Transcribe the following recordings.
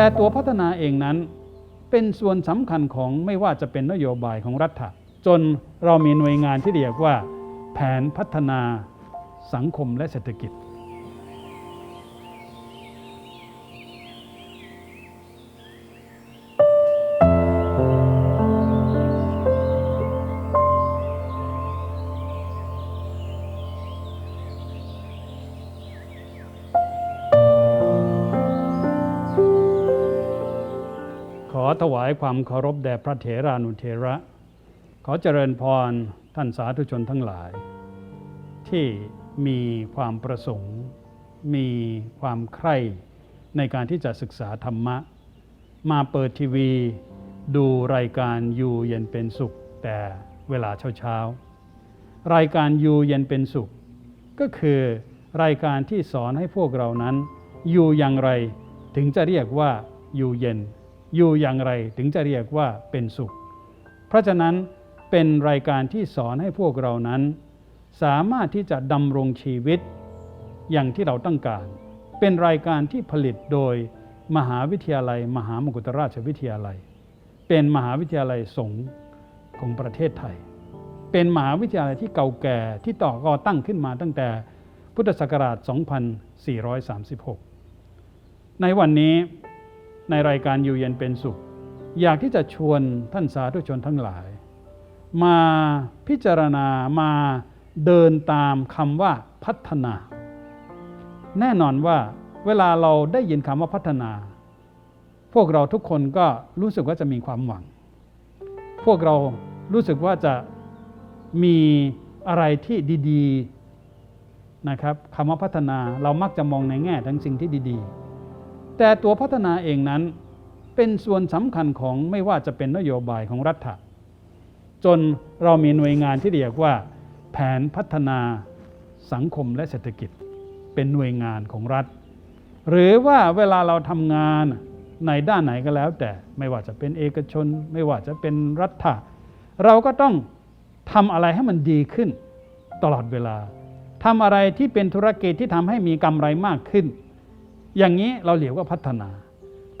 แต่ตัวพัฒนาเองนั้นเป็นส่วนสำคัญของไม่ว่าจะเป็นนโยบายของรัฐจนเรามีหน่วยงานที่เรียกว่า แผนพัฒนาสังคมและเศรษฐกิจ อถวายความเคารพแด่พระเถรานุเถระ ขอเจริญพรท่านสาธุชนทั้งหลาย ที่มีความประสงค์ มีความใคร่ในการที่จะศึกษาธรรมะ มาเปิดทีวี ดูรายการยูเย็นเป็นสุข แต่เวลาเช้าๆรายการยูเย็นเป็นสุข ก็คือรายการที่สอนให้พวกเรานั้น อยู่อย่างไรถึงจะเรียกว่าอยู่เย็น อยู่อย่างไรถึงจะเรียกว่าเป็นสุข เพราะฉะนั้นเป็นรายการที่สอนให้พวกเรานั้น สามารถที่จะดำรงชีวิต อย่างที่เราต้องการ เป็นรายการที่ผลิตโดยมหาวิทยาลัย มหามกุฏราชวิทยาลัย เป็นมหาวิทยาลัยสงฆ์ของประเทศไทย เป็นมหาวิทยาลัยที่เก่าแก่ที่ต่อก่อตั้งขึ้นมาตั้งแต่พุทธศักราช 2436 ในวันนี้ ในรายการอยู่เย็นเป็นสุข อยากที่จะชวนท่านสาธุชนทั้งหลาย มาพิจารณามาเดินตามคำว่าพัฒนา แน่นอนว่าเวลาเราได้ยินคำว่าพัฒนา พวกเราทุกคนก็รู้สึกว่าจะมีความหวัง พวกเรารู้สึกว่าจะมีอะไรที่ดี ๆ นะครับคำว่าพัฒนาเรามักจะมองในแง่ทั้งสิ่งที่ดี ๆ แต่ตัวพัฒนาเองนั้นเป็นส่วนสำคัญของไม่ว่าจะเป็นนโยบายของรัฐะจนเรามีหน่วยงานที่เรียกว่า แผนพัฒนาสังคมและเศรษฐกิจ เป็นหน่วยงานของรัฐ หรือว่าเวลาเราทำงานในด้านไหนก็แล้ว แต่ไม่ว่าจะเป็นเอกชน ไม่ว่าจะเป็นรัฐะเราก็ต้องทำอะไรให้มันดีขึ้นตลอดเวลาทำอะไรที่เป็นธุรกิจที่ทำให้มีกำไรมากขึ้น อย่างนี้เราเรียกว่าพัฒนา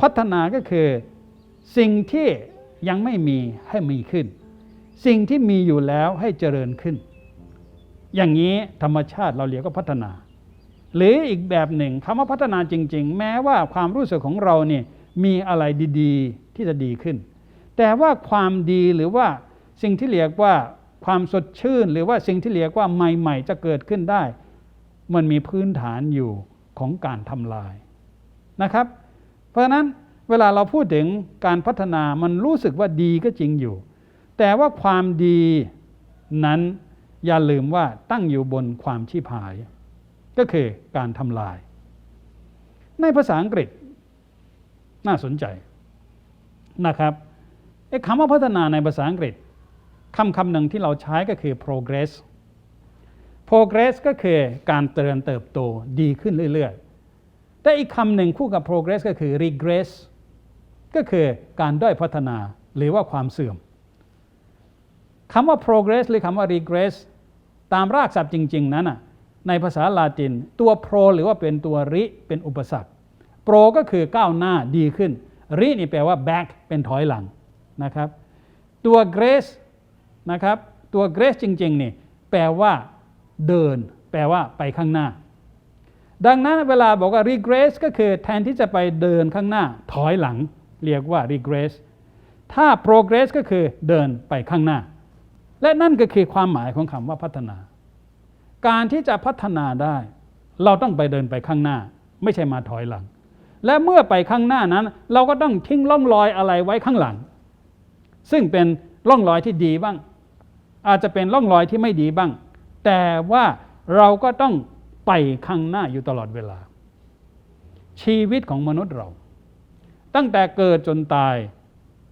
พัฒนาก็คือสิ่งที่ยังไม่มีให้มีขึ้น สิ่งที่มีอยู่แล้วให้เจริญขึ้น อย่างนี้ธรรมชาติเราเรียกว่าพัฒนา หรืออีกแบบหนึ่งคำว่าพัฒนาจริง ๆ แม้ว่าความรู้สึกของเราเนี่ยมีอะไรดีๆ ที่จะดีขึ้น แต่ว่าความดีหรือว่าสิ่งที่เรียกว่าความสดชื่น หรือว่าสิ่งที่เรียกว่าใหม่ ๆ จะเกิดขึ้นได้ มันมีพื้นฐานอยู่ของการทำลาย นะครับ เพราะฉะนั้นเวลาเราพูดถึงการพัฒนามันรู้สึกว่าดีก็จริงอยู่ แต่ว่าความดีนั้นอย่าลืมว่าตั้งอยู่บนความชีพหาย ก็คือการทำลาย ในภาษาอังกฤษน่าสนใจนะครับไอ้คำว่าพัฒนาในภาษาอังกฤษคำคำหนึ่งที่เราใช้ก็คือ progress progress ก็คือการเจริญเติบโตดีขึ้นเรื่อยๆ แต่อีกคำหนึ่งคู่กับ progress ก็คือ regress ก็คือการด้อยพัฒนาหรือว่าความเสื่อมคำว่า progress หรือคำว่า regress ตามรากศัพท์จริง ๆ นั้นน่ะในภาษาลาตินตัว pro หรือว่าเป็นตัวริเป็นอุปสรรค pro ก็คือก้าวหน้าดีขึ้น รินี่แปลว่า back เป็นถอยหลังนะครับ ตัว grace นะครับตัว grace จริงๆนี่แปลว่าเดิน แปลว่าไปข้างหน้า ดังนั้นเวลาบอกว่า regress ก็คือแทนที่จะไปเดินข้างหน้าถอยหลัง เรียกว่า regress ถ้า progress ก็คือเดินไปข้างหน้า และนั่นก็คือความหมายของคำว่าพัฒนา การที่จะพัฒนาได้ เราต้องไปเดินไปข้างหน้า ไม่ใช่มาถอยหลัง และเมื่อไปข้างหน้านั้น เราก็ต้องทิ้งร่องรอยอะไรไว้ข้างหลัง ซึ่งเป็นร่องรอยที่ดีบ้าง อาจจะเป็นร่องรอยที่ไม่ดีบ้าง แต่ว่าเราก็ต้อง ไปข้างหน้าอยู่ตลอดเวลา ชีวิตของมนุษย์เรา ตั้งแต่เกิดจนตาย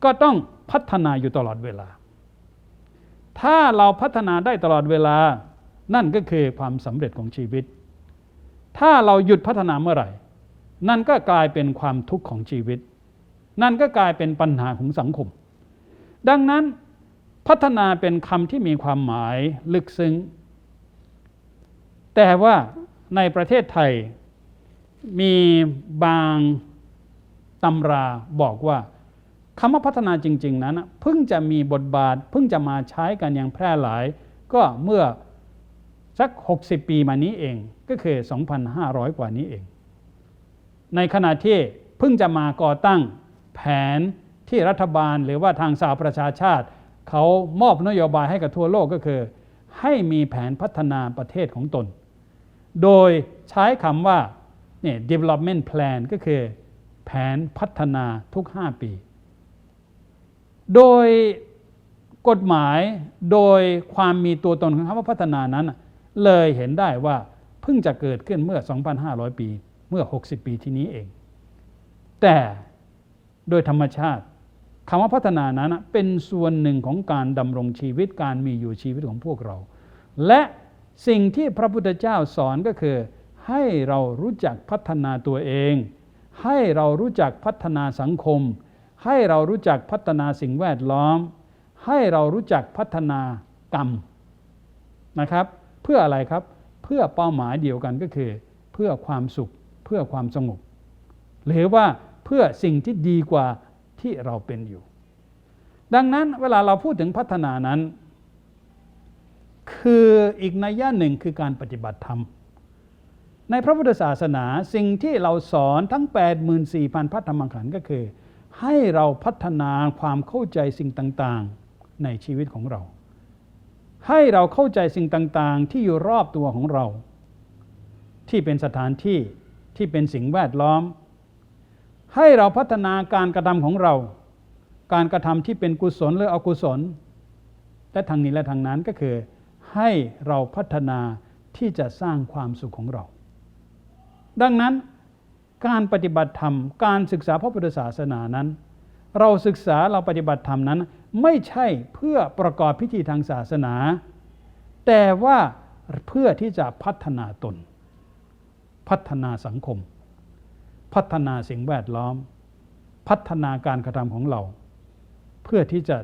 ก็ต้องพัฒนาอยู่ตลอดเวลา ถ้าเราพัฒนาได้ตลอดเวลา นั่นก็คือความสำเร็จของชีวิต ถ้าเราหยุดพัฒนาเมื่อไหร่ นั่นก็กลายเป็นความทุกข์ของชีวิต นั่นก็กลายเป็นปัญหาของสังคม ดังนั้นพัฒนาเป็นคำที่มีความหมายลึกซึ้ง แต่ว่า ในประเทศไทย มีบางตำราบอกว่าคำว่าพัฒนาจริง ๆ นั้นเพิ่งจะมีบทบาท เพิ่งจะมาใช้กันอย่างแพร่หลาย ก็เมื่อสัก 60 ปีมานี้เองก็คือ 2,500 กว่านี้เอง ในขณะที่เพิ่งจะมาก่อตั้งแผนที่รัฐบาลหรือว่าทางสหประชาชาติ เขามอบนโยบายให้กับทั่วโลกก็คือ ให้มีแผนพัฒนาประเทศของตน โดยใช้คำว่าเนี่ย development plan ก็คือแผนพัฒนาทุก 5 ปี โดยกฎหมายโดยความมีตัวตนของคำว่าพัฒนานั้น เลยเห็นได้ว่าเพิ่งจะเกิดขึ้นเมื่อ 2,500 ปีเมื่อ 60 ปีที่นี้เอง แต่โดยธรรมชาติคำว่าพัฒนานั้นเป็นส่วนหนึ่งของการดำรงชีวิตการมีอยู่ชีวิตของพวกเรา และ สิ่งที่พระพุทธเจ้าสอนก็คือ ให้เรารู้จักพัฒนาตัวเอง ให้เรารู้จักพัฒนาสังคม ให้เรารู้จักพัฒนาสิ่งแวดล้อม ให้เรารู้จักพัฒนากรรมนะครับ เพื่ออะไรครับเพื่อเป้าหมายเดียวกันก็คือ เพื่อความสุขเพื่อความสงบ หรือว่าเพื่อสิ่งที่ดีกว่าที่เราเป็นอยู่ ดังนั้นเวลาเราพูดถึงพัฒนานั้น คืออีกนัยยะหนึ่งคือการปฏิบัติธรรม ในพระพุทธศาสนาสิ่งที่เราสอนทั้ง 84,000 พัฒธรรมขันธ์ก็คือ ให้เราพัฒนาความเข้าใจสิ่งต่างๆ ในชีวิตของเรา ให้เราเข้าใจสิ่งต่างๆ ที่อยู่รอบตัวของเรา ที่เป็นสถานที่ที่เป็นสิ่งแวดล้อม ให้เราพัฒนาการกระทำของเรา การกระทำที่เป็นกุศลหรืออกุศลและทางนี้และทางนั้นก็คือ ให้เราพัฒนาที่จะสร้างความสุขของเรา ดังนั้นการปฏิบัติธรรม การศึกษาพระพุทธศาสนานั้น เราศึกษาเราปฏิบัติธรรมนั้น ไม่ใช่เพื่อประกอบพิธีทางศาสนา แต่ว่าเพื่อที่จะพัฒนาตน พัฒนาสังคม พัฒนาสิ่งแวดล้อม พัฒนาการกระทำของเรา เพื่อที่จะ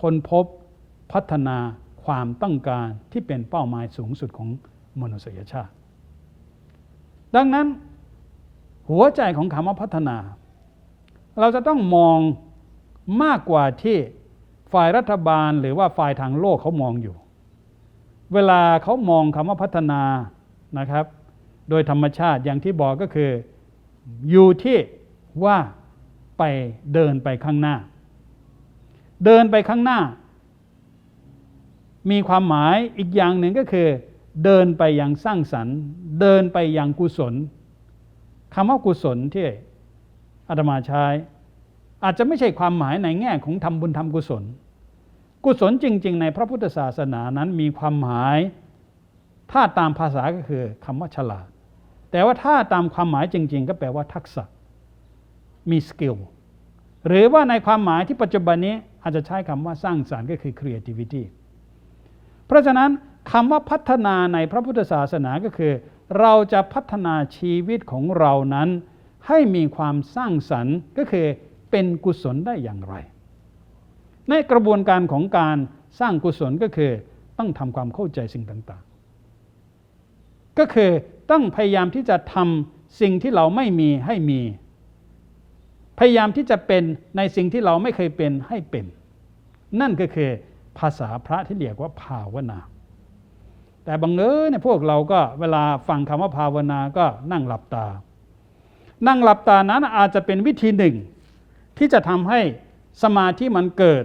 ค้นพบพัฒนา ความต้องการที่เป็นเป้าหมายสูงสุดของมนุษยชาติ ดังนั้น หัวใจของคำว่าพัฒนา เราจะต้องมองมากกว่าที่ฝ่ายรัฐบาลหรือว่าฝ่ายทางโลกเขามองอยู่ เวลาเขามองคำว่าพัฒนานะครับ โดยธรรมชาติอย่างที่บอกก็คือ อยู่ที่ว่าไปเดินไปข้างหน้า เดินไปข้างหน้า มีความหมายอีกอย่างหนึ่งก็คือ เดินไปอย่างสร้างสรรค์ เดินไปอย่างกุศลคำว่ากุศลที่อาตมาใช้อาจจะไม่ใช่ความหมายในแง่ของทำบุญทำกุศล กุศลจริง ๆ ในพระพุทธศาสนานั้นมีความหมาย ถ้าตามภาษาก็คือคำว่าฉลาด แต่ว่าถ้าตามความหมายจริง ๆ ก็แปลว่าทักษะ มีสกิลหรือว่าในความหมายที่ปัจจุบันนี้อาจจะใช้คำว่าสร้างสารรค์ก็คือ creativity เพราะฉะนั้นคำว่าพัฒนาในพระพุทธศาสนาก็คือ เราจะพัฒนาชีวิตของเรานั้น ให้มีความสร้างสรรค์ก็คือเป็นกุศลได้อย่างไร ในกระบวนการของการสร้างกุศลก็คือต้องทำความเข้าใจสิ่งต่างๆ ก็คือต้องพยายามที่จะทำสิ่งที่เราไม่มีให้มี พยายามที่จะเป็นในสิ่งที่เราไม่เคยเป็นให้เป็น นั่นก็คือ ภาษาพระที่เรียกว่าภาวนา แต่บังเอิญเนี่ยพวกเราก็เวลาฟังคำว่าภาวนาก็นั่งหลับตา นั่งหลับตานั้นอาจจะเป็นวิธีหนึ่ง ที่จะทำให้สมาธิมันเกิด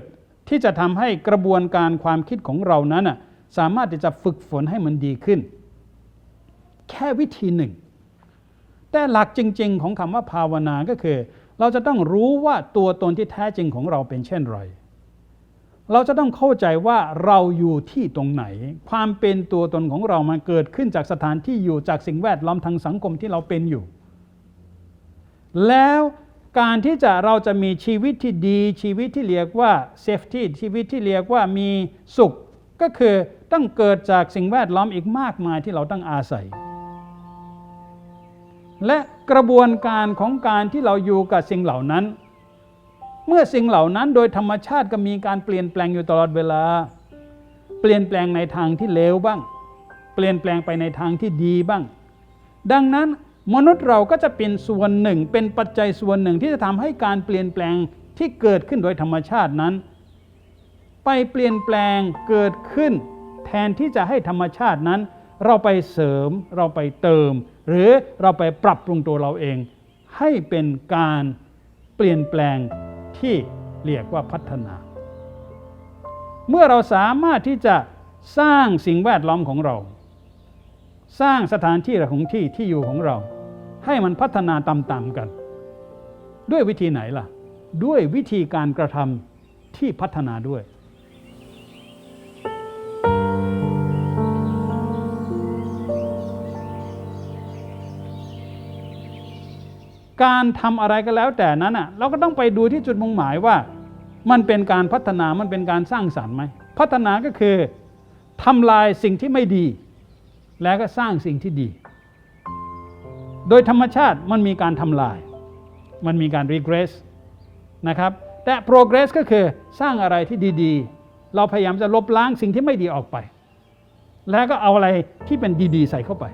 ที่จะทำให้กระบวนการความคิดของเรานั้นน่ะสามารถที่จะฝึกฝนให้มันดีขึ้น แค่วิธีหนึ่ง แต่หลักจริง ๆ ของคำว่าภาวนาก็คือ เราจะต้องรู้ว่าตัวตนที่แท้จริงของเราเป็นเช่นไร เราจะต้องเข้าใจว่าเราอยู่ที่ตรงไหน ความเป็นตัวตนของเรามันเกิดขึ้นจากสถานที่อยู่จากสิ่งแวดล้อมทางสังคมที่เราเป็นอยู่ แล้วการที่จะเราจะมีชีวิตที่ดีชีวิตที่เรียกว่าเซฟตี้ชีวิตที่เรียกว่ามีสุข ก็คือต้องเกิดจากสิ่งแวดล้อมอีกมากมายที่เราต้องอาศัย และกระบวนการของการที่เราอยู่กับสิ่งเหล่านั้น เมื่อสิ่งเหล่านั้นโดยธรรมชาติก็มีการเปลี่ยนแปลงอยู่ตลอดเวลา เปลี่ยนแปลงในทางที่เลวบ้าง เปลี่ยนแปลงไปในทางที่ดีบ้าง ดังนั้นมนุษย์เราก็จะเป็นส่วนหนึ่ง เป็นปัจจัยส่วนหนึ่งที่จะทำให้การเปลี่ยนแปลงที่เกิดขึ้นโดยธรรมชาตินั้น ไปเปลี่ยนแปลงเกิดขึ้น แทนที่จะให้ธรรมชาตินั้น เราไปเสริมเราไปเติม หรือเราไปปรับปรุงตัวเราเอง ให้เป็นการเปลี่ยนแปลง ที่เรียกว่าพัฒนา เมื่อเราสามารถที่จะสร้างสิ่งแวดล้อมของเรา สร้างสถานที่ของที่ที่อยู่ของเรา ให้มันพัฒนาตามๆกัน ด้วยวิธีไหนล่ะ ด้วยวิธีการกระทำที่พัฒนาด้วย การทำอะไรก็แล้วแต่นั้นอะเราก็ต้องไปดูที่จุดมุ่งหมายว่า มันเป็นการพัฒนามันเป็นการสร้างสรรค์ไหมพัฒนาก็คือทำลายสิ่งที่ไม่ดี แล้วก็สร้างสิ่งที่ดี โดยธรรมชาติมันมีการทำลาย มันมีการ regress นะครับแต่ progress ก็คือสร้างอะไรที่ดีๆ เราพยายามจะลบล้างสิ่งที่ไม่ดีออกไป แล้วก็เอาอะไรที่เป็นดีๆ ใส่เข้าไป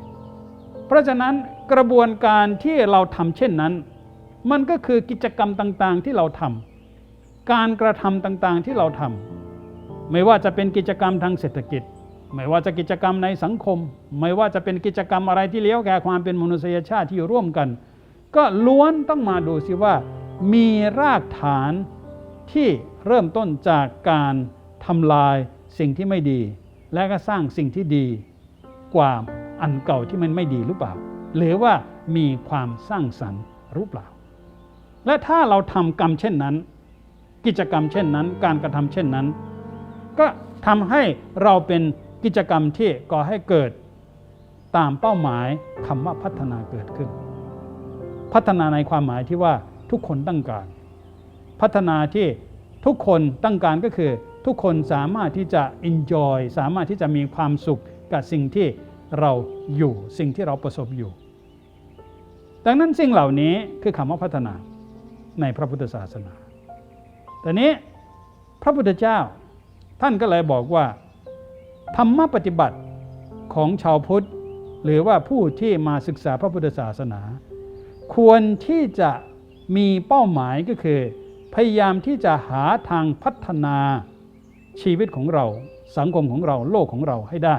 เพราะฉะนั้น กระบวนการที่เราทำเช่นนั้น มันก็คือกิจกรรมต่างๆที่เราทำการกระทำต่างๆที่เราทำไม่ว่าจะเป็นกิจกรรมทางเศรษฐกิจ ไม่ว่าจะกิจกรรมในสังคม ไม่ว่าจะเป็นกิจกรรมอะไรที่เลี้ยวแก่ความเป็นมนุษยชาติที่อยู่ร่วมกัน ก็ล้วนต้องมาดูสิว่า มีรากฐานที่เริ่มต้นจากการทำลายสิ่งที่ไม่ดี และก็สร้างสิ่งที่ดีกว่าอันเก่าที่มันไม่ดีหรือเปล่า หรือว่ามีความสร้างสรรค์หรือเปล่า และถ้าเราทำกรรมเช่นนั้น กิจกรรมเช่นนั้น การกระทำเช่นนั้น ก็ทำให้เราเป็นกิจกรรมที่ก่อให้เกิดตามเป้าหมายคำว่าพัฒนาเกิดขึ้น พัฒนาในความหมายที่ว่าทุกคนต้องการ พัฒนาที่ทุกคนต้องการก็คือ ทุกคนสามารถที่จะ enjoy สามารถที่จะมีความสุขกับสิ่งที่เราอยู่สิ่งที่เราประสบอยู่ ดังนั้นสิ่งเหล่านี้คือคำว่าพัฒนาในพระพุทธศาสนาแต่นี้พระพุทธเจ้าท่านก็เลยบอกว่า ธรรมปฏิบัติของชาวพุทธ หรือว่าผู้ที่มาศึกษาพระพุทธศาสนา ควรที่จะมีเป้าหมายก็คือ พยายามที่จะหาทางพัฒนาชีวิตของเราสังคมของเราโลกของเราให้ได้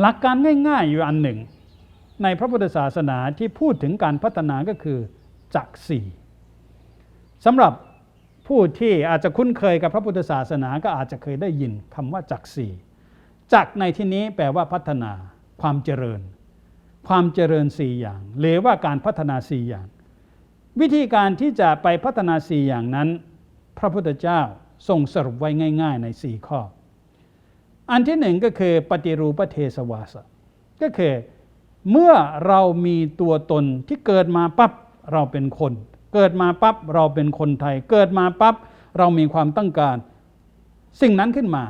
หลักการง่าย ๆ อยู่อันหนึ่ง ในพระพุทธศาสนาที่พูดถึงการพัฒนาก็คือจักสี่สำหรับผู้ที่อาจจะคุ้นเคยกับพระพุทธศาสนาก็อาจจะเคยได้ยินคำว่าจักสี่จักในที่นี้แปลว่าพัฒนาความเจริญ ความเจริญสี่อย่าง หรือว่าการพัฒนาสี่อย่าง วิธีการที่จะไปพัฒนาสี่อย่างนั้น พระพุทธเจ้าทรงสรุปไว้ง่าย ๆ ในสี่ข้อ อันที่หนึ่งก็คือปฏิรูปเทสวาสก็คือ เมื่อเรามีตัวตนที่เกิดมาปั๊บเราเป็นคน เกิดมาปั๊บเราเป็นคนไทย เกิดมาปั๊บเรามีความต้องการ สิ่งนั้นขึ้นมา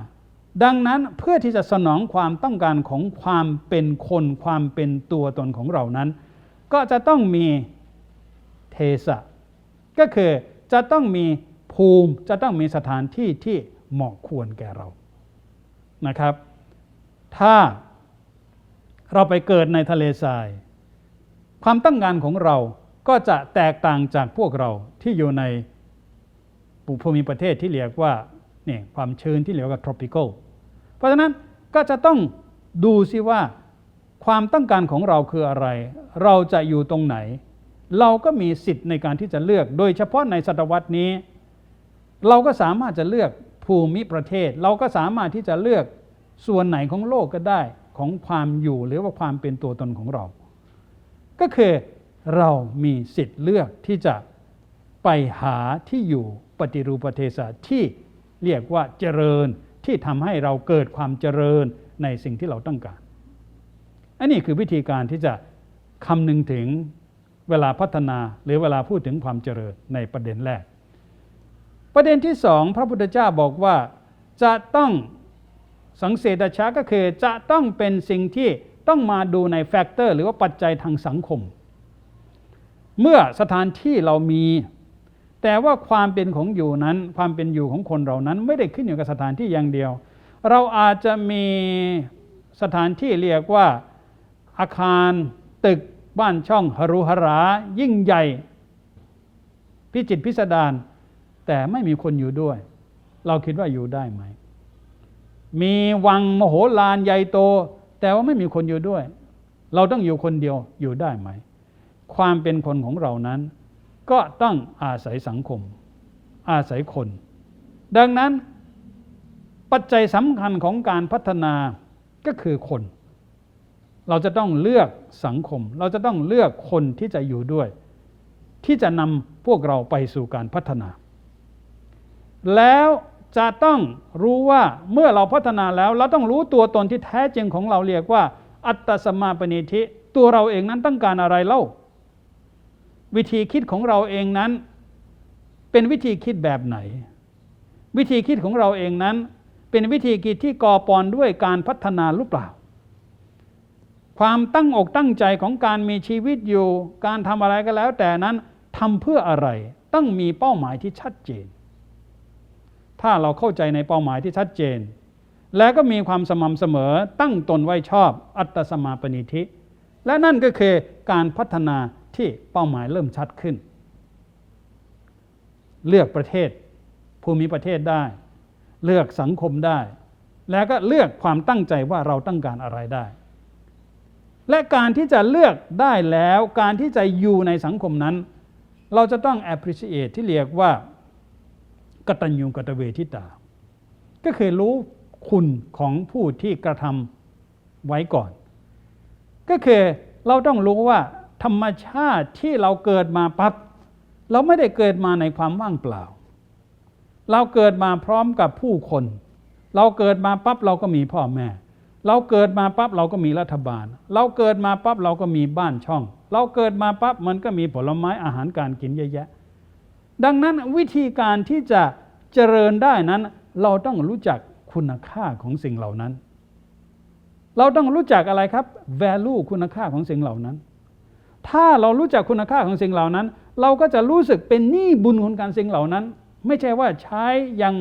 ดังนั้นเพื่อที่จะสนองความต้องการของความเป็นคน ความเป็นตัวตนของเรานั้น ก็จะต้องมีเทสะก็คือจะต้องมีภูมิจะต้องมีสถานที่ที่เหมาะควรแก่เรานะครับ ถ้า เราไปเกิดในทะเลทราย ความต้องการของเราก็จะแตกต่างจากพวกเราที่อยู่ในภูมิประเทศที่เรียกว่าเนี่ยความชื้นที่เรียกว่า tropical เพราะฉะนั้นก็จะต้องดูซิว่าความต้องการของเราคืออะไร เราจะอยู่ตรงไหน เราก็มีสิทธิ์ในการที่จะเลือก โดยเฉพาะในศตวรรษนี้ เราก็สามารถจะเลือกภูมิประเทศ เราก็สามารถที่จะเลือกส่วนไหนของโลกก็ได้ ของความอยู่หรือว่าความเป็นตัวตนของเรา ก็คือเรามีสิทธิ์เลือกที่จะไปหาที่อยู่ปฏิรูปรเทศที่เรียกว่าเจริญที่ทำให้เราเกิดความเจริญในสิ่งที่เราต้องการ อันนี้คือวิธีการที่จะคำนึงถึงเวลาพัฒนาหรือเวลาพูดถึงความเจริญในประเด็นแรก ประเด็นที่สองพระพุทธเจ้าบอกว่าจะต้อง สังเสตชาก็คือจะต้องเป็นสิ่งที่ต้องมาดูในแฟกเตอร์หรือว่าปัจจัยทางสังคม เมื่อสถานที่เรามี แต่ว่าความเป็นของอยู่นั้น ความเป็นอยู่ของคนเรานั้นไม่ได้ขึ้นอยู่กับสถานที่อย่างเดียว เราอาจจะมีสถานที่เรียกว่าอาคารตึกบ้านช่องหรุหรา ยิ่งใหญ่ พิจิตพิสดารแต่ไม่มีคนอยู่ด้วย เราคิดว่าอยู่ได้ไหม มีวังมโหฬารใหญ่โต แต่ว่าไม่มีคนอยู่ด้วย เราต้องอยู่คนเดียวอยู่ได้ไหม ความเป็นคนของเรานั้น ก็ต้องอาศัยสังคม อาศัยคน ดังนั้นปัจจัยสำคัญของการพัฒนาก็คือคน เราจะต้องเลือกสังคม เราจะต้องเลือกคนที่จะอยู่ด้วย ที่จะนำพวกเราไปสู่การพัฒนา แล้ว จะต้องรู้ว่าเมื่อเราพัฒนาแล้ว เราต้องรู้ตัวตนที่แท้จริงของเราเรียกว่า อัตตสมมาปณิธิตัวเราเองนั้นต้องการอะไรเล่า วิธีคิดของเราเองนั้น เป็นวิธีคิดแบบไหน วิธีคิดของเราเองนั้น เป็นวิธีคิดที่ก่อปอนด้วยการพัฒนาหรือเปล่า ความตั้งอกตั้งใจของการมีชีวิตอยู่ การทำอะไรก็แล้วแต่นั้นทำเพื่ออะไร ต้องมีเป้าหมายที่ชัดเจน ถ้าเราเข้าใจในเป้าหมายที่ชัดเจน แล้วก็มีความสม่ำเสมอตั้งตนไว้ชอบอัตตสมาปณิธิ และนั่นก็คือการพัฒนาที่เป้าหมายเริ่มชัดขึ้น เลือกประเทศ ภูมิประเทศได้ เลือกสังคมได้ แล้วก็เลือกความตั้งใจว่าเราต้องการอะไรได้ และการที่จะเลือกได้แล้วการที่จะอยู่ในสังคมนั้น เราจะต้อง appreciate ที่เรียกว่า กตัญญูกตเวทิตา ก็คือรู้คุณของผู้ที่กระทำไว้ก่อน ก็คือเราต้องรู้ว่าธรรมชาติที่เราเกิดมาปับ๊บเราไม่ได้เกิดมาในความว่างเปล่า เราเกิดมาพร้อมกับผู้คน เราเกิดมาปั๊บเราก็มีพ่อแม่ เราเกิดมาปั๊บเราก็มีรัฐบาล เราเกิดมาปั๊บเราก็มีบ้านช่อง เราเกิดมาปั๊บมันก็มีผลไม้อาหารการกินเยอะแยะ ดังนั้นวิธีการที่จะ เจริญได้นั้น เราต้องรู้จักคุณค่าของสิ่งเหล่านั้น เราต้องรู้จักอะไรครับ value คุณค่าของสิ่งเหล่านั้น ถ้าเรารู้จักคุณค่าของสิ่งเหล่านั้น เราก็จะรู้สึกเป็นหนี้บุญคุณการสิ่งเหล่านั้น ไม่ใช่ว่าใช้ยัง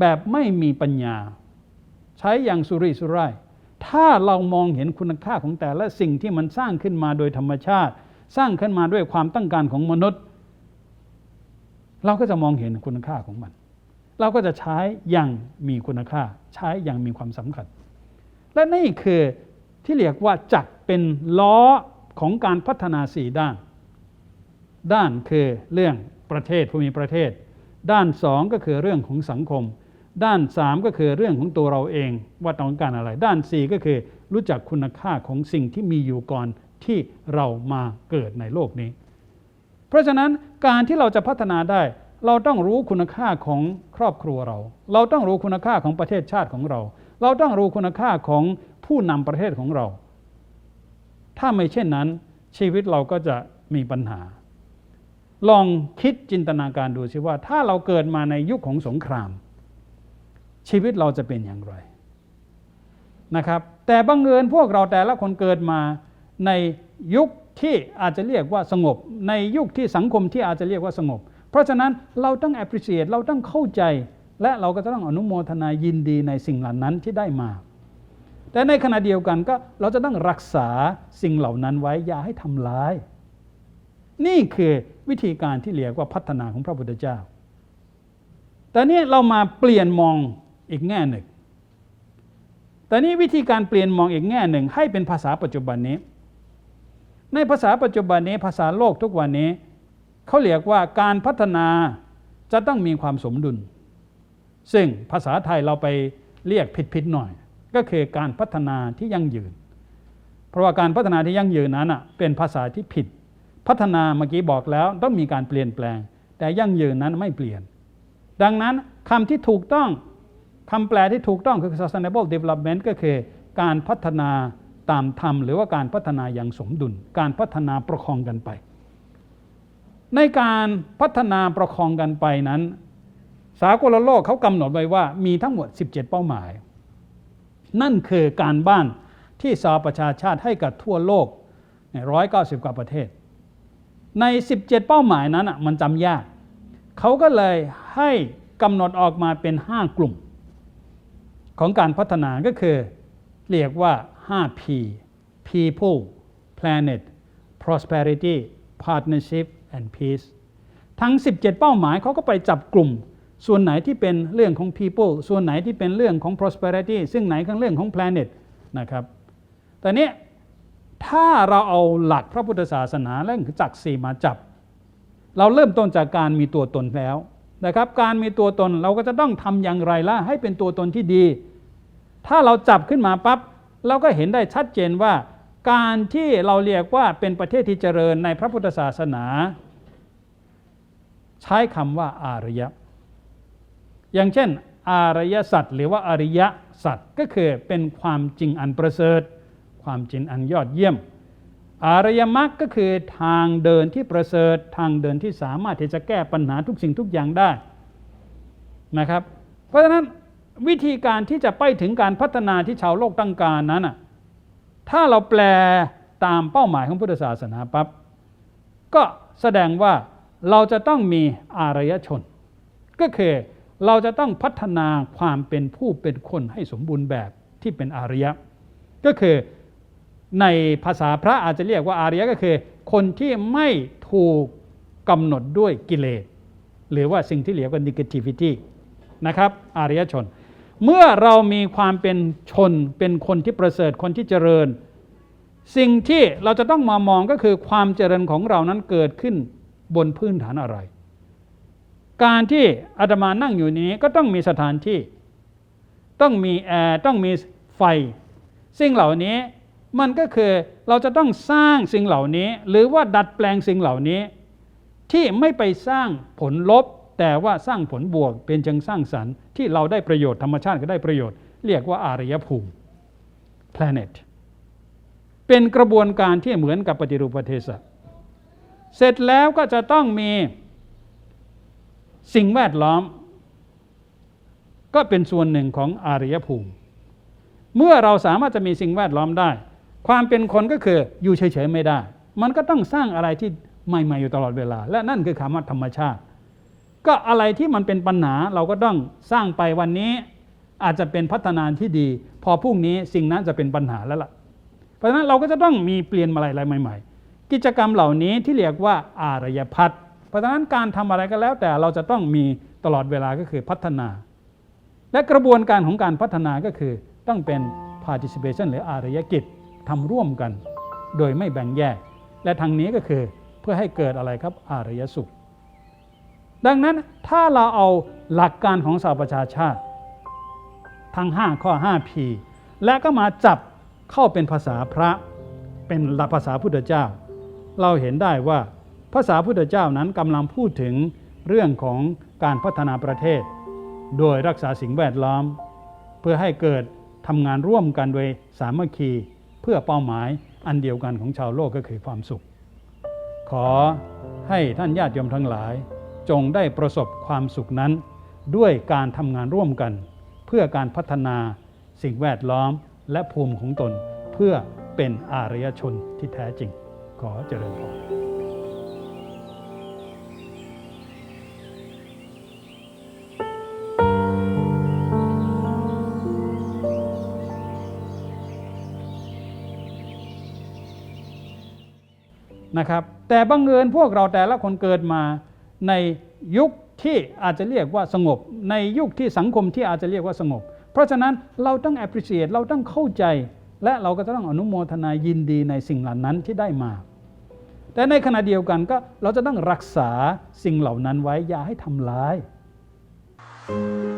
แบบไม่มีปัญญา ใช้อย่างสุริสุร่ายถ้าเรามองเห็นคุณค่าของแต่ละสิ่งที่มันสร้างขึ้นมาโดยธรรมชาติ สร้างขึ้นมาด้วยความต้องการของมนุษย์ เราก็จะมองเห็นคุณค่าของมัน เราก็จะใช้อย่างมีคุณค่า ใช้อย่างมีความสำคัญ และนี่คือที่เรียกว่าจักเป็นล้อของการพัฒนาสี่ด้าน ด้านคือเรื่องประเทศภูมิประเทศ ด้านสองก็คือเรื่องของสังคม ด้านสามก็คือเรื่องของตัวเราเองว่าต้องการอะไร ด้านสี่ก็คือรู้จักคุณค่าของสิ่งที่มีอยู่ก่อนที่เรามาเกิดในโลกนี้ เพราะฉะนั้น การที่เราจะพัฒนาได้ เราต้องรู้คุณค่าของครอบครัวเรา เราต้องรู้คุณค่าของประเทศชาติของเรา เราต้องรู้คุณค่าของผู้นำประเทศของเรา ถ้าไม่เช่นนั้น ชีวิตเราก็จะมีปัญหา ลองคิดจินตนาการดูสิว่า ถ้าเราเกิดมาในยุคของสงคราม ชีวิตเราจะเป็นอย่างไรนะครับ แต่บังเอิญพวกเราแต่ละคนเกิดมาในยุค ที่อาจจะเรียกว่าสงบ ในยุคที่สังคมที่อาจจะเรียกว่าสงบ เพราะฉะนั้นเราต้อง appreciate เราต้องเข้าใจ และเราก็ต้องอนุโมทนายินดีในสิ่งเหล่านั้นที่ได้มา แต่ในขณะเดียวกันก็เราจะต้องรักษาสิ่งเหล่านั้นไว้อย่าให้ทำร้าย นี่คือวิธีการที่เรียกว่าพัฒนาของพระพุทธเจ้า แต่นี่เรามาเปลี่ยนมองอีกแง่หนึ่งแต่นี้วิธีการเปลี่ยนมองอีกแง่หนึ่งให้เป็นภาษาปัจจุบันนี้ ในภาษาปัจจุบันนี้ภาษาโลกทุกวันนี้เขาเรียกว่าการพัฒนาจะต้องมีความสมดุล ซึ่งภาษาไทยเราไปเรียกผิดๆหน่อย ก็คือการพัฒนาที่ยั่งยืน เพราะว่าการพัฒนาที่ยั่งยืนนั้นเป็นภาษาที่ผิด พัฒนาเมื่อกี้บอกแล้วต้องมีการเปลี่ยนแปลง แต่ยั่งยืนนั้นไม่เปลี่ยน ดังนั้นคำที่ถูกต้องคำแปลที่ถูกต้องคือ sustainable development ก็คือการพัฒนา ตามธรรมหรือว่าการพัฒนาอย่างสมดุล การพัฒนาประคองกันไป ในการพัฒนาประคองกันไปนั้น สากลโลกเขากำหนดไว้ว่ามีทั้งหมด 17 เป้าหมาย นั่นคือการบ้านที่สหประชาชาติให้กับทั่วโลกร้อยเก้าสิบกว่าประเทศ ใน 17 เป้าหมายนั้นอะมันจำยาก เขาก็เลยให้กำหนดออกมาเป็น 5 กลุ่ม ของการพัฒนาก็คือเรียกว่า 5P People Planet Prosperity Partnership and Peace ทั้ง 17 เป้าหมายเขาก็ไปจับกลุ่ม ส่วนไหนที่เป็นเรื่องของ people ส่วนไหนที่เป็นเรื่องของ prosperity ซึ่งไหนของเรื่องของ planet นะครับแต่นี้ถ้าเราเอาหลักพระพุทธศาสนาเรื่องจักรสีมาจับ เราเริ่มต้นจากการมีตัวตนแล้วนะครับ การมีตัวตนเราก็จะต้องทำอย่างไรล่ะให้เป็นตัวตนที่ดี ถ้าเราจับขึ้นมาปับ๊บ เราก็เห็นได้ชัดเจนว่า การที่เราเรียกว่าเป็นประเทศที่เจริญในพระพุทธศาสนา ใช้คำว่าอารยะ อย่างเช่น อารยสัตว์หรือว่าอริยสัตว์ก็คือเป็นความจริงอันประเสริฐ ความจริงอันยอดเยี่ยม อารยมรรคก็คือทางเดินที่ประเสริฐ ทางเดินที่สามารถที่จะแก้ปัญหาทุกสิ่งทุกอย่างได้นะครับ เพราะฉะนั้น วิธีการที่จะไปถึงการพัฒนาที่ชาวโลกตั้งการนั้นน่ะถ้าเราแปลตามเป้าหมายของพุทธศาสนาปับ๊บก็แสดงว่าเราจะต้องมีอารยชน ก็คือเราจะต้องพัฒนาความเป็นผู้เป็นคนให้สมบูรณ์แบบที่เป็นอารยะ ก็คือในภาษาพระอาจจะเรียกว่าอารยะก็คือ คนที่ไม่ถูกกำหนดด้วยกิเลสหรือว่าสิ่งที่เรียกว่า negativity นะครับอารยชน เมื่อเรามีความเป็นชนเป็นคนที่ประเสริฐคนที่เจริญ สิ่งที่เราจะต้องมามองก็คือความเจริญของเรานั้นเกิดขึ้นบนพื้นฐานอะไร การที่อาตมานั่งอยู่นี้ก็ต้องมีสถานที่ ต้องมีแอร์ต้องมีไฟ สิ่งเหล่านี้มันก็คือเราจะต้องสร้างสิ่งเหล่านี้ หรือว่าดัดแปลงสิ่งเหล่านี้ ที่ไม่ไปสร้างผลลบ แต่ว่าสร้างผลบวกเป็นเชิงสร้างสรรค์ที่เราได้ประโยชน์ธรรมชาติก็ได้ประโยชน์ เรียกว่าอารยภูมิ planet เป็นกระบวนการที่เหมือนกับปฏิรูปประเทศเสร็จแล้วก็จะต้องมีสิ่งแวดล้อม ก็เป็นส่วนหนึ่งของอารยภูมิ เมื่อเราสามารถจะมีสิ่งแวดล้อมได้ ความเป็นคนก็คืออยู่เฉยๆไม่ได้ มันก็ต้องสร้างอะไรที่ใหม่ๆอยู่ตลอดเวลา และนั่นคือคำว่าธรรมชาติ ก็อะไรที่มันเป็นปัญหาเราก็ต้องสร้างไปวันนี้อาจจะเป็นพัฒนาที่ดี พอพรุ่งนี้สิ่งนั้นจะเป็นปัญหาแล้วล่ะ เพราะฉะนั้นเราก็จะต้องมีเปลี่ยนอะไรอะไรใหม่ ๆ กิจกรรมเหล่านี้ที่เรียกว่าอารยพัฒน์เพราะฉะนั้นการทำอะไรก็แล้ว แต่เราจะต้องมีตลอดเวลาก็คือพัฒนา และกระบวนการของการพัฒนาก็คือต้องเป็น participation หรืออารยกิจทำร่วมกัน โดยไม่แบ่งแยก และทางนี้ก็คือเพื่อให้เกิดอะไรครับอารยสุข ดังนั้นถ้าเราเอาหลักการของสหประชาชาติ ทั้ง 5 ข้อ 5P และก็มาจับเข้าเป็นภาษาพระเป็นหลักภาษาพุทธเจ้า เราเห็นได้ว่าภาษาพุทธเจ้านั้นกำลังพูดถึงเรื่องของการพัฒนาประเทศ โดยรักษาสิ่งแวดล้อม เพื่อให้เกิดทำงานร่วมกันโดยสามัคคีเพื่อเป้าหมายอันเดียวกันของชาวโลกก็คือความสุข ขอให้ท่านญาติโยมทั้งหลาย จงได้ประสบความสุขนั้น ด้วยการทำงานร่วมกัน เพื่อการพัฒนาสิ่งแวดล้อมและภูมิของตน เพื่อเป็นอารยชนที่แท้จริง ขอเจริญพรนะครับแต่บังเอิญพวกเราแต่ละคนเกิดมา ในยุคที่อาจจะเรียกว่าสงบ ในยุคที่สังคมที่อาจจะเรียกว่าสงบ เพราะฉะนั้นเราต้อง appreciate เราต้องเข้าใจ และเราก็จะต้องอนุโมทนายินดีในสิ่งเหล่านั้นที่ได้มา แต่ในขณะเดียวกันก็เราจะต้องรักษาสิ่งเหล่านั้นไว้อย่าให้ทำร้าย「